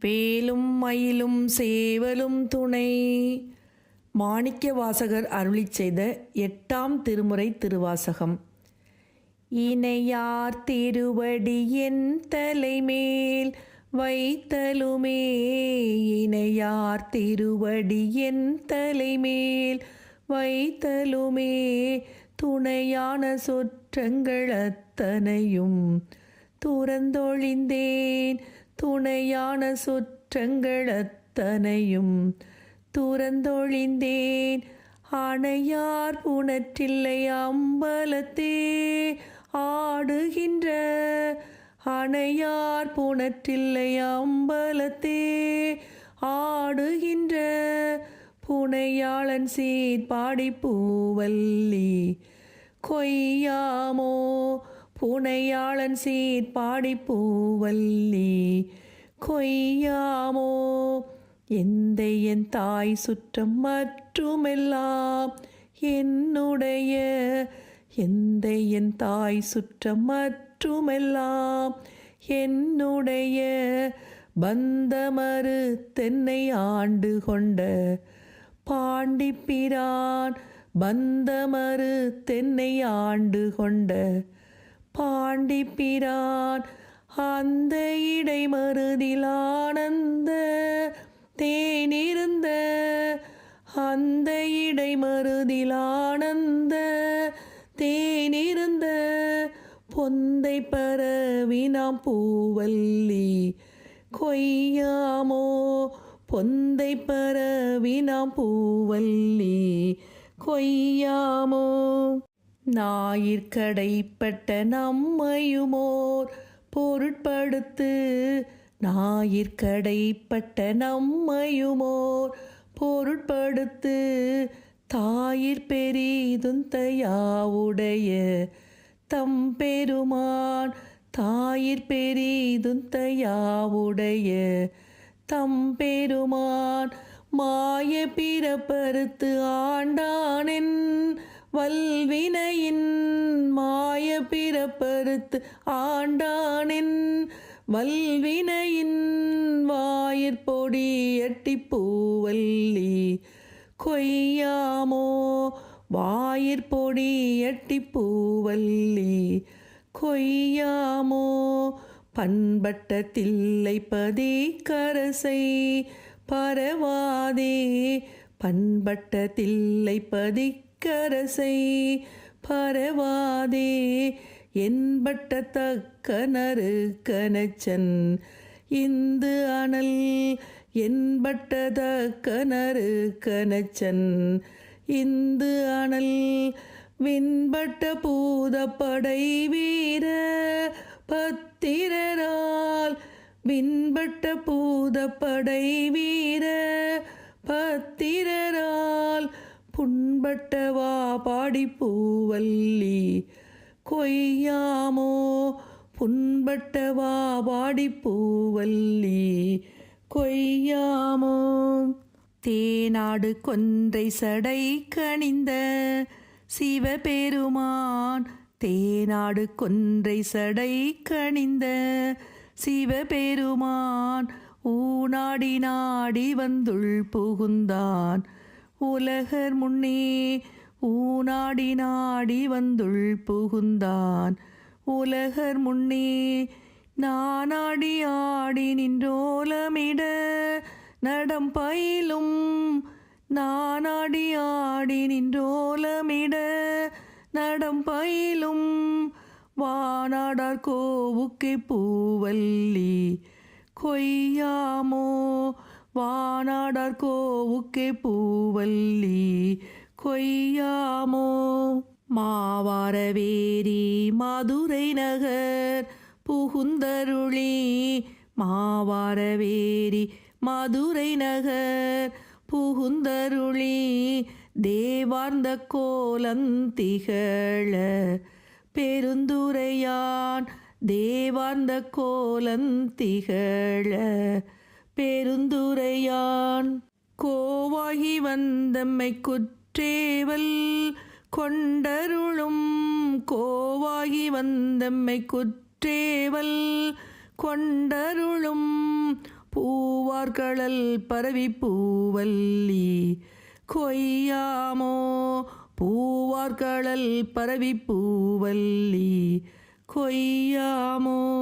வேலும் மயிலும் சேவலும் துணை. மாணிக்க வாசகர் அருளி செய்த எட்டாம் திருமுறை திருவாசகம். இணையார் திருவடி என் தலைமேல் வைத்தலுமே. இணையார் திருவடி என் தலைமேல் வைத்தலுமே. துணையான சொற்றங்கள் அத்தனையும் துறந்தொழிந்தேன். துணையான சுற்றங்கள் அத்தனையும் துறந்தொழிந்தேன். அணையார் புணற்றில்லை அம்பலத்தே ஆடுகின்ற. அணையார் புணற்றில்லை அம்பலத்தே ஆடுகின்ற. புனையாளன் சீர்பாடி பூவல்லி கொய்யாமோ புனையாளன் சீர்பாடி பூவல்லி. கொய்யாமோ எந்த என் தாய் சுற்றம் மற்றுமெல்லாம்? என்னுடைய எந்த என் தாய் சுற்றம் மற்றுமெல்லாம்? என்னுடைய பந்தமறு தென்னை ஆண்டு கொண்ட பாண்டிப்பிரான் பந்தமறு தென்னை ஆண்டு கொண்ட பாண்டிப்பிரான் அந்த இடைமருதில் ஆனந்த தேனிருந்த அந்த இடைமருதில் ஆனந்த தேனிருந்த பொந்தை பரவி நாம் பூவல்லி கொய்யாமோ? பொந்தை பரவி நாம் பூவல்லி கொய்யாமோ? ஞாயிற்கடைப்பட்ட நம்மையுமோர் பொருட்படுத்து ஞாயிற்கடைப்பட்ட நம்மையுமோர் பொருட்படுத்து தாயிற் பெரிதுந்தையாவுடைய தம் பெருமான் தாயிற் பெரிதுந்தையாவுடைய தம் பெருமான் மாய பிறப்பறுத்து ஆண்டானென் வல்வினையின் மாய பிறப்பறுத்து ஆண்டானின் வல்வினையின் வாயிற்பொடி எட்டி பூவல்லி கொய்யாமோ? வாயிற்பொடி எட்டி பூவல்லி கொய்யாமோ? பண்பட்ட தில்லைப்பதி கரசை பரவாதே. பண்பட்ட பதி கரசை பரவாதே. என்பட்ட தக்கனரு கனச்சன் இந்து அனல். என்பட்ட தக்கனரு கனச்சன் இந்து அனல். விண்பட்ட பூதப்படை வீர பத்திரரால். விண்பட்ட பூதப்படை வீர பத்திரரால். புண்பட்டவா பாடி பூவல்லி கொய்யாமோ புண்பட்டவா பாடி பூவல்லி கொய்யாமோ தேனாடு கொன்றை சடை கணிந்த சிவபெருமான். தேனாடு கொன்றை சடை கணிந்த சிவபெருமான். ஊநாடி நாடி வந்துள் புகுந்தான். உலகர் முன்னே ஊநாடி நாடி வந்துள் புகுந்தான். உலகர் முன்னே நானாடி ஆடி நின்றோலமிட நடம் பயிலும் நானாடி ஆடி நின்றோலமிட நடம் பயிலும் வானாடார் கோவுக்கே பூவல்லி கொய்யாமோ வானாடார் கோவுக்கே பூவல்லி கொய்யாமோ? மாவாரவேரி மதுரை நகர் புகுந்தருளி மாவாரவேரி மதுரை நகர் புகுந்தருளி தேவார்ந்த கோலந்திகழ பெருந்துரையான் தேவார்ந்த கோலந்திகழ பெருந்துரையான். கோவாகி வந்தம்மை குற்றேவல் கொண்டருளும். கோவாகி வந்தம்மை குற்றேவல் கொண்டருளும். பூவார்களல் பரவி பூவல்லி. கொய்யாமோ பூவார்களல் பரவி பூவல்லி. கொய்யாமோ.